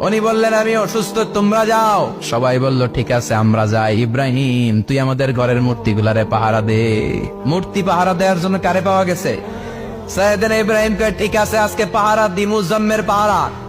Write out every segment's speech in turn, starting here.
উনি বললেন, আমি অসুস্থ, তোমরা যাও। সবাই বলল, ঠিক আছে, আমরা যাই। ইব্রাহিম, তুই আমাদের ঘরের মূর্তিগুলারে পাহারা দে। মূর্তি পাহারা দেওয়ার জন্য কারে পাওয়া গেছে? সৈয়দিন ইব্রাহিম কে ঠিক আছে, আজকে পাহারা দিমু জম্মের পাহারা।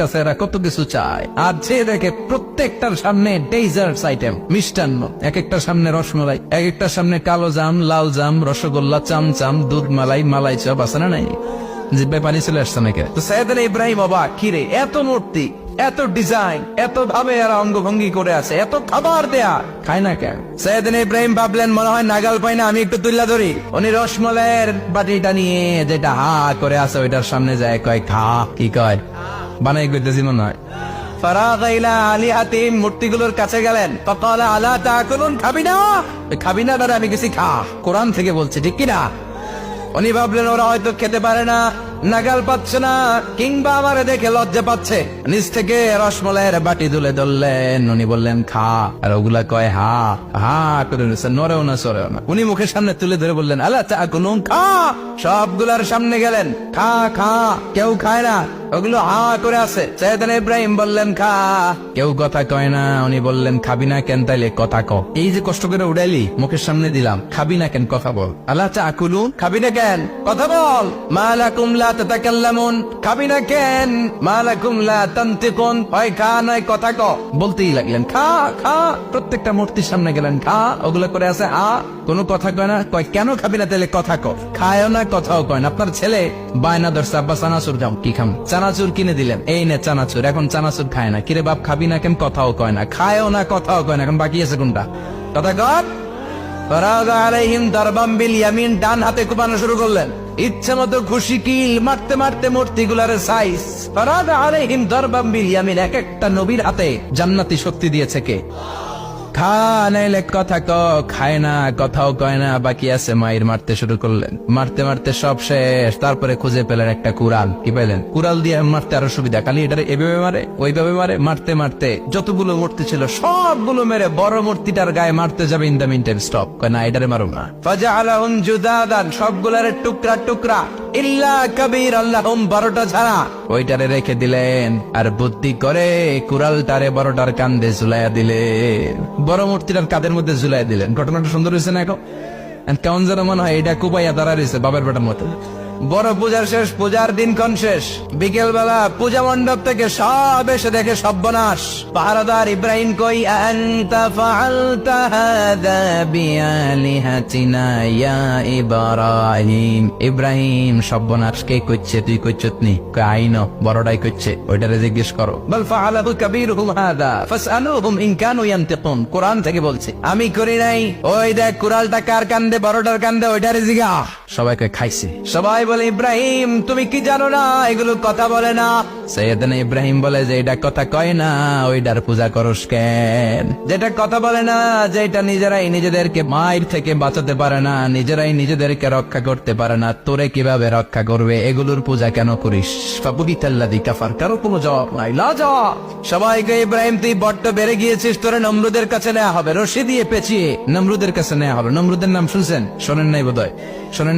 কাছে এরা কত কিছু চায়। আর যে দেখে প্রত্যেকটার সামনে ডেজার্টস আইটেম মিষ্টান্ন। এক একটার সামনে রসমালাই এক একটার সামনে কালো জাম, লাল জাম, রসগোল্লা চামচাম দুধ মালাই মালাই চপ, আছে না নাই? এত মূর্তি, এত ডিজাইন এত ভাবে করে আছে, এত দেয়া, খায় না ভাবলেন, মনে হয় নাগাল পাই না, আমি একটু তুল্লা ধরি। উনি রসমলাইয়ের বাটিটা নিয়ে যেটা হা করে আছে, ওইটার সামনে যায়, কয়, খা, কি কয়? বানাই করতেছি মনে হয়। মূর্তিগুলোর কাছে গেলেন। আলা খাবি না? দাদা, আমি খা। কোরআন থেকে ঠিক উনি ভাবলেন, ওরা হয়তো খেতে পারে না, নাগাল পাচ্ছে না, কিংবা আমারে দেখে লজ্জা পাচ্ছে। নিচ থেকে রসমলাইয়ের বাটি তুলে ধরলেন। উনি বললেন, খা। আর ওগুলা কয়, হা হা করে নরেও না, সরেও না। উনি মুখের সামনে তুলে ধরে বললেন আল্লাহ চা খা। সবগুলার সামনে গেলেন, খা খা। কেউ খায় না। ওগুলো হা করে আছে। সৈয়দান ইব্রাহিম বললেন, খা। কেউ কথা কয় না, উনি বললেন, খাবি না কেন তাইলে কথা ক। এই যে কষ্ট করে উড়াইলি, মুখের সামনে দিলাম, খাবি না কেন কথা বল। আল্লাহ চা কুলু খাবি না কেন? কথা বল। মালা কুমলা তাতাকাল্লামুন? খাবি না কেন? মালা কুমলা তান্তিকুন? হয়, খা, নয়, কথা ক। বলতেই লাগলেন, খা খা। প্রত্যেকটা মূর্তির সামনে গেলেন, খা। ওগুলো করে আছে, আ। কোনো কথা কয় না, কয়, কেন খাবি না তাহলে কথা ক? খায়ও না, কথাও কয় না। আপনার ছেলে? বায়না ধরছে, আব্বা চানাচুর যাও, কি খাম? চানাচুর কিনে দিলেন। এই নে চানাচুর, এখন চানাচুর খায় না। কিরে বাপ, খাবি না কেন? কথাও কয় না। খায়ও না, কথাও কয় না। এখন বাকি আছে কোনটা? কথা কর। ইচ্ছে মতো কিল, মারতে মারতে হাতে জান্নাতি শক্তি দিয়েছে কে? খা, নাইলে কথা ক, খায় না, কথাও কয় না, বাকি আছে মায়ের মারতে শুরু করলেন। মারতে মারতে সব শেষ, তারপরে খুঁজে পেলেন একটা কুড়াল, কি পেলেন? কুড়াল দিয়ে মারতে আরও সুবিধা, খালি এটা এভাবে মারে, ওইভাবে মারে, মারতে মারতে যতগুলো মূর্তি ছিল, সবগুলো মেরে বড় মূর্তিটার গায়ে মারতে যাবে in the meantime stop কয় না, এটারে মারো না। ফাজা আলাহুম জুদাদান, সবগুলারে টুকরা টুকরা, ইল্লা কবির আল্লাহ আল্লাহম বারোটা ছাড়া ওইটারে রেখে দিলেন, আর বুদ্ধি করে কুড়ালটারে বড়টার কান্দে ঝুলাইয়া দিলেন। বড় মূর্তিটার কাদের মধ্যে ঝুলাই দিলেন? ঘটনাটা সুন্দর হয়েছে না এখন? কেমন যেন মনে হয় এটা কুপাইয়া দাঁড়া রয়েছে বাবার বেটার মতো। বড় পূজার শেষ, পূজার দিনক্ষণ শেষ। বিকেল বেলা পূজা মণ্ডপ থেকে সব এসে দেখে সর্বনাশ। পাহারাদার ইব্রাহিম কই, আনতা ফাআলতা হাদা বিআলিহাতিনা ইব্রাহিম? ইব্রাহিম, সর্বনাশ, কে কইছে তুই কইছত নি? কই আইন বড়টাই কইছে ওইটারে জিজ্ঞেস করো। বল, ফাআলাহু কাবীরুহুম হাদা, ফাসআলুহুম ইন কানু ইয়ানতিকুন। কোরআন থেকে বলছে, আমি করি নাই। ওই দেখ কুরালটা কার কান্দে, বড়টার কান্দে, ওইটারে জিগা সবাইকে খাইছে। সবাই বলে ইব্রাহিম তুমি কি জানো না? এগুলো কথা বলে না। সৈয়দনা ইব্রাহিম বলে যে এটা কথা কয় না ওইটার পূজা করস কেন? যেটা কথা বলে না যে এটা নিজেরাই নিজেদেরকে মায়ের থেকে বাঁচাতে পারে না নিজেরাই নিজেদেরকে রক্ষা করতে পারে না তোরে কীভাবে রক্ষা করবে? এগুলোর পূজা কেন করিস? ফাবুদিতাল্লাদি কাফার কারও কোনো জবাব নাই। লা সবাইকে ইব্রাহিম তুই বড্ড বেড়ে গিয়েছিস তোরে নমরুদের কাছে নেওয়া হবে রশি দিয়ে পেঁচিয়ে। নমরুদের কাছে নেওয়া হবে। নমরুদের নাম শুনছেন? শোনেন নাই বোধহয়? শোনেন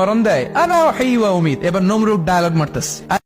মরণ দেয় আনা ওয়া উমিদ এবার নমরুদ ডায়ালগ মারতেছে।